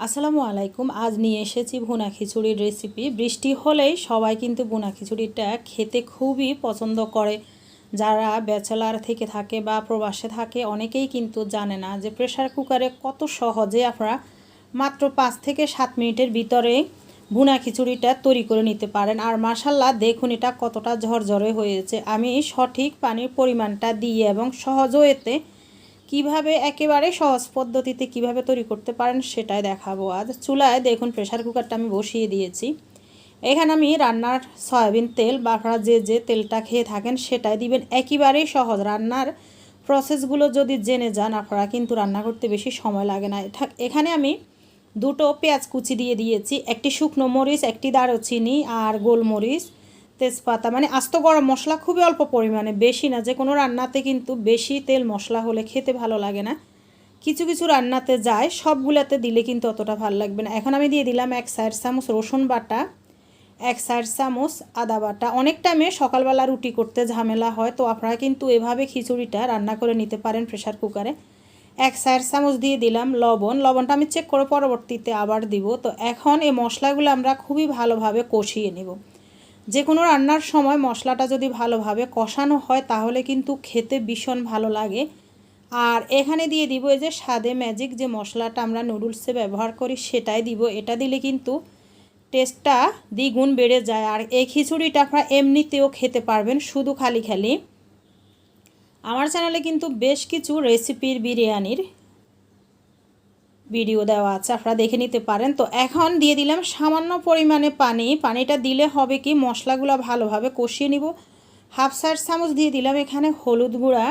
আসসালামু আলাইকুম, আজ নিয়ে এসেছি ভুনা খিচুড়ির রেসিপি বৃষ্টি হলেই সবাই কিন্তু ভুনা খিচুড়িটা খেতে খুবই পছন্দ করে। যারা ব্যাচেলার থেকে থাকে বা প্রবাসে থাকে, অনেকেই কিন্তু জানে না যে প্রেশার কুকারে কত সহজে আপনারা মাত্র পাঁচ থেকে সাত মিনিটের ভিতরে ভুনা খিচুড়িটা তৈরি করে নিতে পারেন। আর মাসাল্লাহ দেখুন এটা কতটা ঝরঝরে হয়েছে। আমি সঠিক পানির পরিমাণটা দিয়ে এবং সহজও এতে কীভাবে একেবারে সহজ পদ্ধতিতে কীভাবে তৈরি করতে পারেন সেটাই দেখাবো। আজ চুলায় দেখুন প্রেশার কুকারটা আমি বসিয়ে দিয়েছি। এখানে আমি রান্নার সয়াবিন তেল বা আপনারা যে যে তেলটা খেয়ে থাকেন সেটাই দিবেন। একেবারেই সহজ। রান্নার প্রসেসগুলো যদি জেনে যান, আপনারা কিন্তু রান্না করতে বেশি সময় লাগে না। এখানে আমি দুটো পেঁয়াজ কুচি দিয়ে দিয়েছি। একটি শুকনো মরিচ, একটি দারুচিনি আর গোলমরিচ। তেজপাতা মানে আস্ত গরম মশলা খুবই অল্প পরিমাণে, বেশি না, যে কোনো রান্নাতে কিন্তু বেশি তেল মশলা হলে খেতে ভালো লাগে না। কিছু কিছু রান্নাতে যায়, সবগুলোতে দিলে কিন্তু অতটা ভালো লাগবে না। এখন আমি দিয়ে দিলাম এক সাইড চামচ রসুন বাটা, এক সাইড চামচ আদা বাটা। অনেক টাইমে সকালবেলা রুটি করতে ঝামেলা হয়, তো আপনারা কিন্তু এভাবে খিচুড়িটা রান্না করে নিতে পারেন প্রেশার কুকারে। এক সাইড চামচ দিয়ে দিলাম লবণ। লবণটা আমি চেক করে পরবর্তীতে আবার দিব। তো এখন এই মশলাগুলো আমরা খুবই ভালোভাবে কষিয়ে নেব। যে কোনো রান্নার সময় মশলাটা যদি ভালোভাবে কষানো হয়, তাহলে কিন্তু খেতে ভীষণ ভালো লাগে। আর এখানে দিয়ে দিব এই যে স্বাদে ম্যাজিক যে মশলাটা আমরা নুডলসে ব্যবহার করি, সেটাই দিব। এটা দিলে কিন্তু টেস্টটা দ্বিগুণ বেড়ে যায়। আর এই খিচুড়িটা আপনারা এমনিতেও খেতে পারবেন, শুধু খালি খালি আমার চ্যানেলে কিন্তু বেশ কিছু রেসিপির বিরিয়ানির ভিডিও দেওয়া আছে, আপনারা দেখে নিতে পারেন। তো এখন দিয়ে দিলাম সামান্য পরিমাণে পানি। পানিটা দিলে হবে কি, মশলাগুলো ভালোভাবে কষিয়ে নিব। হাফ সাইড চামচ দিয়ে দিলাম এখানে হলুদ গুঁড়া।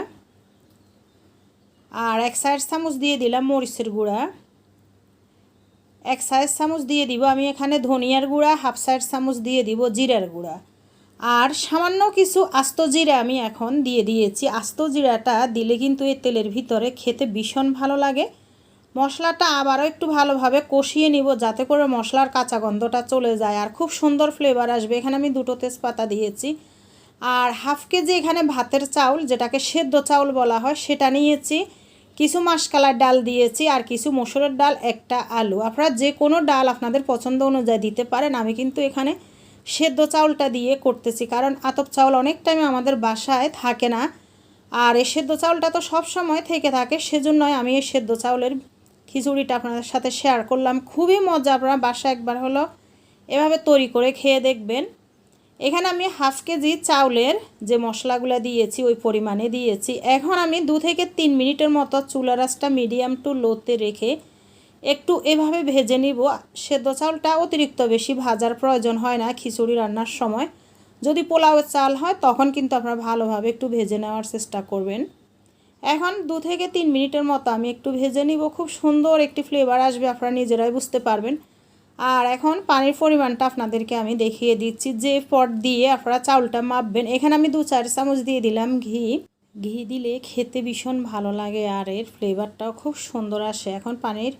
আর এক সাইড চামচ দিয়ে দিলাম মরিচের গুঁড়া। এক সাইড চামচ দিয়ে দিব আমি এখানে ধনিয়ার গুঁড়া, হাফ সাইড চামচ দিয়ে দিব জিরার গুঁড়া। আর সামান্য কিছু আস্ত জিরা আমি এখন দিয়ে দিয়েছি। আস্ত জিরাটা দিলে কিন্তু এই তেলের ভিতরে খেতে ভীষণ ভালো লাগে। মশলাটা আবারও একটু ভালোভাবে কষিয়ে নিব, যাতে করে মশলার কাঁচা গন্ধটা চলে যায়। আর খুব সুন্দর ফ্লেভার আসবে। এখানে আমি দুটো তেজপাতা দিয়েছি। আর হাফ কেজি এখানে ভাতের চাউল, যেটাকে সেদ্ধ চাউল বলা হয়, সেটা নিয়েছি। কিছু মাসকালার ডাল দিয়েছি আর কিছু মসুরের ডাল, একটা আলু। আপনারা যে কোনো ডাল আপনাদের পছন্দ অনুযায়ী দিতে পারেন। আমি কিন্তু এখানে সেদ্ধ চাউলটা দিয়ে করতেছি, কারণ আতপ চাউল অনেক টাইমে আমাদের বাসায় থাকে না। আর এই সেদ্ধ চাউলটা তো সব সময় থেকে থাকে, সেজন্যই আমি এই সেদ্ধ চাউলের খিচুড়িটা আপনাদের সাথে শেয়ার করলাম। খুবই মজা, আপনারা বাসা একবার হলো এভাবে তৈরি করে খেয়ে দেখবেন। এখানে আমি হাফ কেজি চাউলের যে মশলাগুলো দিয়েছি, ওই পরিমাণে দিয়েছি। এখন আমি দু থেকে তিন মিনিটের মতো চুলা রাসটা মিডিয়াম টু লোতে রেখে একটু এভাবে ভেজে নিব। সেদ্ধ চাউলটা অতিরিক্ত বেশি ভাজার প্রয়োজন হয় না খিচুড়ি রান্নার সময়। যদি পোলাও চাল হয়, তখন কিন্তু আপনারা ভালোভাবে একটু ভেজে নেওয়ার চেষ্টা করবেন। এখন দু থেকে তিন মিনিটের মতো আমি একটু ভেজে নিব। খুব সুন্দর একটি ফ্লেভার আসবে, আপনারা নিজেরাই বুঝতে পারবেন। আর এখন পানির পরিমাণটা আপনাদেরকে আমি দেখিয়ে দিচ্ছি। যে পট দিয়ে আপনারা চাউলটা মাপবেন, এখানে আমি দু চার চামচ দিয়ে দিলাম ঘি। ঘি দিলে খেতে ভীষণ ভালো লাগে আর এর ফ্লেভারটাও খুব সুন্দর আসে। এখন পানির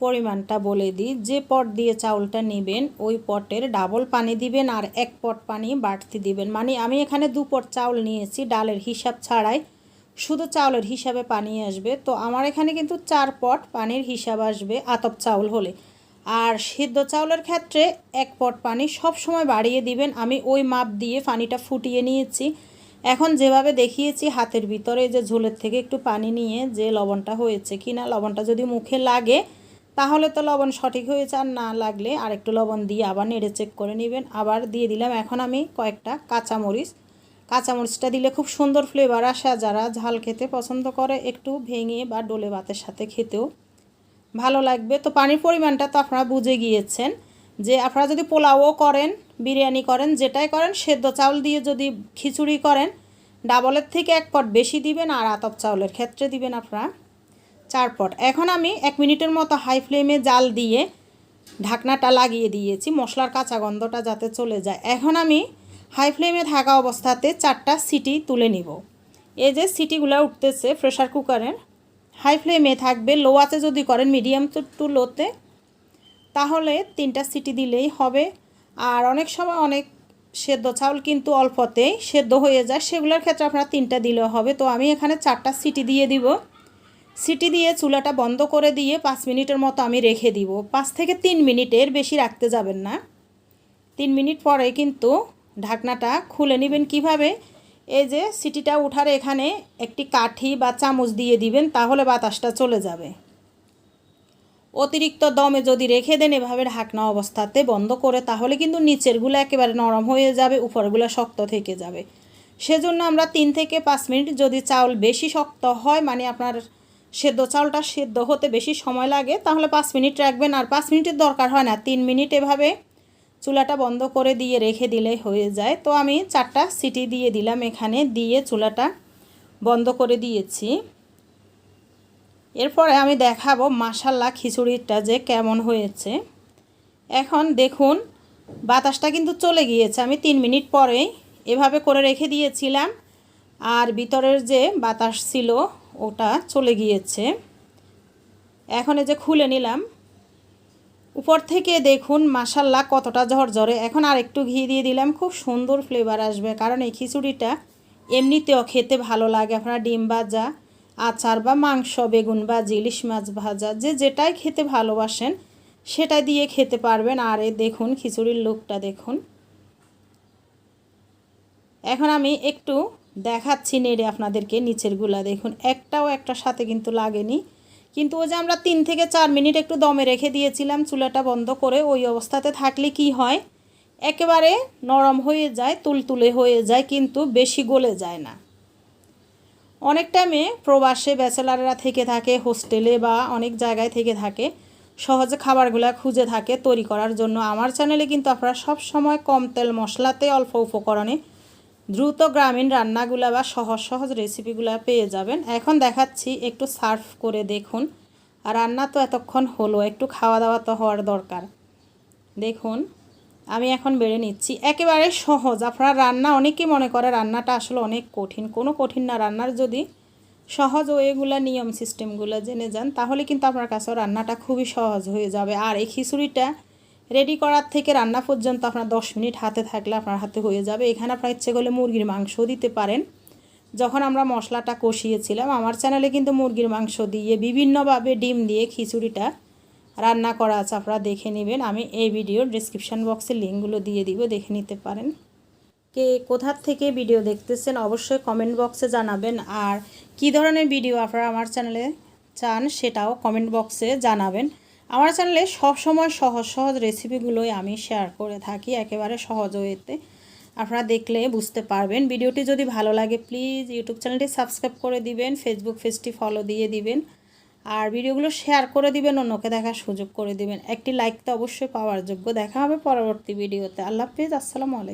পরিমাণটা বলে দিই। যে পট দিয়ে চাউলটা নেবেন, ওই পটের ডাবল পানি দিবেন আর এক পট পানি বাড়তি দিবেন। মানে আমি এখানে দু পট চাউল নিয়েছি, ডালের হিসাব ছাড়াই। শুধু চাউলের হিসাবে পানি আসবে, তো আমার এখানে কিন্তু চার পট পানির হিসাব আসবে আতপ চাউল হলে। আর সিদ্ধ চাউলের ক্ষেত্রে এক পট পানি সব সময় বাড়িয়ে দিবেন। আমি ওই মাপ দিয়ে পানিটা ফুটিয়ে নিয়েছি। এখন যেভাবে দেখিয়েছি, হাতের ভিতরে যে ঝোলের থেকে একটু পানি নিয়ে যে লবণটা হয়েছে কি না লবণটা যদি মুখে লাগে, তাহলে তো লবণ সঠিক হয়েছে। আর না লাগলে আর একটু লবণ দিয়ে আবার নেড়ে চেক করে নেবেন। আবার দিয়ে দিলাম। এখন আমি কয়েকটা কাঁচামরিচ কাঁচামরিচটা দিলে খুব সুন্দর ফ্লেভার আসে যারা ঝাল খেতে পছন্দ করে একটু ভেঙে বা ডোলে ভাতের সাথে খেতেও ভালো লাগবে। তো পানির পরিমাণটা তো আপনারা বুঝে গিয়েছেন যে আপনারা যদি পোলাওও করেন, বিরিয়ানি করেন, যেটাই করেন, সেদ্ধ চাউল দিয়ে যদি খিচুড়ি করেন, ডাবলের থেকে এক পট বেশি দিবেন আর আতপ চাউলের ক্ষেত্রে দিবেন আপনারা চার পট। এখন আমি এক মিনিটের মতো হাই ফ্লেমে জাল দিয়ে ঢাকনাটা লাগিয়ে দিয়েছি, মশলার কাঁচা গন্ধটা যাতে চলে যায়। এখন আমি হাই ফ্লেমে থাকা অবস্থাতে চারটা সিটি তুলে নিব। এই যে সিটিগুলো উঠতেছে প্রেশার কুকারের, হাই ফ্লেমে থাকবে, লো আছে যদি করেন মিডিয়াম টু লোতে, তাহলে তিনটা সিটি দিলেই হবে। আর অনেক সময় অনেক সেদ্ধ চাউল কিন্তু অল্পতেই সেদ্ধ হয়ে যায়, সেগুলোর ক্ষেত্রে আপনারা তিনটা দিলেও হবে। তো আমি এখানে চারটা সিটি দিয়ে দিব। সিটি দিয়ে চুলাটা বন্ধ করে দিয়ে পাঁচ মিনিটের মতো আমি রেখে দিব। পাঁচ থেকে তিন মিনিটের বেশি রাখতে যাবেন না। তিন মিনিট পরে কিন্তু ঢাকনাটা খুলে নেবেন কীভাবে? এই যে সিটিটা উঠার এখানে একটি কাঠি বা চামচ দিয়ে দিবেন, তাহলে বাতাসটা চলে যাবে। অতিরিক্ত দমে যদি রেখে দেন এভাবে ঢাকনা অবস্থাতে বন্ধ করে, তাহলে কিন্তু নিচেরগুলো একেবারে নরম হয়ে যাবে, উপরগুলো শক্ত থেকে যাবে। সেজন্য আমরা তিন থেকে পাঁচ মিনিট যদি চাউল বেশি শক্ত হয় মানে আপনার সেদ্ধ চাউলটা সেদ্ধ হতে বেশি সময় লাগে, তাহলে পাঁচ মিনিট রাখবেন। আর পাঁচ মিনিটের দরকার হয় না, তিন মিনিট এভাবে চুলাটা বন্ধ করে দিয়ে রেখে দিলে হয়ে যায়। তো আমি চারটা সিটি দিয়ে দিলাম এখানে, দিয়ে চুলাটা বন্ধ করে দিয়েছি। এরপরে আমি দেখাবো মাসাল্লা খিচুড়িটা যে কেমন হয়েছে। এখন দেখুন, বাতাসটা কিন্তু চলে গিয়েছে। আমি তিন মিনিট পরে এভাবে করে রেখে দিয়েছিলাম আর ভিতরের যে বাতাস ছিল ওটা চলে গিয়েছে। এখন এই যে খুলে নিলাম। উপর থেকে দেখুন মাসাল্লা কতটা ঝরঝরে। এখন আর একটু ঘি দিয়ে দিলাম, খুব সুন্দর ফ্লেভার আসবে, কারণ এই খিচুড়িটা এমনিতেও খেতে ভালো লাগে। আপনারা ডিম ভাজা, আচার বা মাংস, বেগুন বা ইলিশ মাছ ভাজা, যে যেটাই খেতে ভালোবাসেন, সেটা দিয়ে খেতে পারবেন। আর এ দেখুন, খিচুড়ির লুকটা দেখুন। এখন আমি একটু দেখাচ্ছি নেড়ে আপনাদেরকে নিচেরগুলা দেখুন। একটাও একটা সাথে কিন্তু লাগেনি। কিন্তু ওই যে আমরা তিন থেকে চার মিনিট একটু দমে রেখে দিয়েছিলাম, চুলাটা বন্ধ করে ওই অবস্থাতে থাকলে কি হয়? একেবারে নরম হয়ে যায়, তুলতুলে হয়ে যায়, কিন্তু বেশি গলে যায় না। অনেক টাইমে প্রবাসে ব্যাচেলাররা থেকে থাকে, হোস্টেলে বা অনেক জায়গায় থেকে থাকে, সহজে খাবারগুলো খুঁজে থাকে তৈরি করার জন্য। আমার চ্যানেলে কিন্তু আপনারা সব সময় কম তেল মশলাতে অল্প উপকরণে দ্রুত গ্রামীণ রান্নাগুলো বা সহজ সহজ রেসিপিগুলো পেয়ে যাবেন। এখন দেখাচ্ছি, একটু সার্ভ করে দেখুন। আর রান্না তো এতক্ষণ হলো, একটু খাওয়া দাওয়া তো হওয়ার দরকার। দেখুন, আমি এখন বেড়ে নিচ্ছি। একেবারে সহজ। আপনারা রান্না, অনেকেই মনে করে রান্নাটা আসলে অনেক কঠিন। কোনো কঠিন না, রান্নার যদি সহজ ওয়েগুলো নিয়ম সিস্টেমগুলো জেনে যান, তাহলে কিন্তু আপনার কাছেও রান্নাটা খুবই সহজ হয়ে যাবে। আর এই খিচুড়িটা রেডি করার থেকে রান্না পর্যন্ত আপনার দশ মিনিট হাতে থাকলে আপনার হাতে হয়ে যাবে। এখানে আপনার ইচ্ছে করলে মুরগির মাংস দিতে পারেন। যখন আমরা মশলাটা কষিয়েছিলাম, আমার চ্যানেলে কিন্তু মুরগির মাংস দিয়ে বিভিন্নভাবে ডিম দিয়ে খিচুড়িটা রান্না করা আছে। আপনারা দেখে নেবেন। আমি এই ভিডিওর ডিসক্রিপশান বক্সে লিঙ্কগুলো দিয়ে দিব, দেখে নিতে পারেন। কে কোথার থেকে ভিডিও দেখতেছেন, অবশ্যই কমেন্ট বক্সে জানাবেন। আর কি ধরনের ভিডিও আপনারা আমার চ্যানেলে চান, সেটাও কমেন্ট বক্সে জানাবেন। আমার চ্যানেলে সব সময় সহজ সহজ রেসিপিগুলোই আমি শেয়ার করে থাকি, একেবারে সহজ ওয়েতে আপনারা দেখলে বুঝতে পারবেন। ভিডিওটি যদি ভালো লাগে প্লিজ ইউটিউব চ্যানেলটি সাবস্ক্রাইব করে দিবেন ফেসবুক পেজটি ফলো দিয়ে দিবেন, আর ভিডিওগুলো শেয়ার করে দিবেন, অন্যকে দেখার সুযোগ করে দিবেন। একটি লাইক তো অবশ্যই পাওয়ার যোগ্য। দেখা হবে পরবর্তী ভিডিওতে। আল্লাহ হাফিজ, আসসালামু আলাইকুম।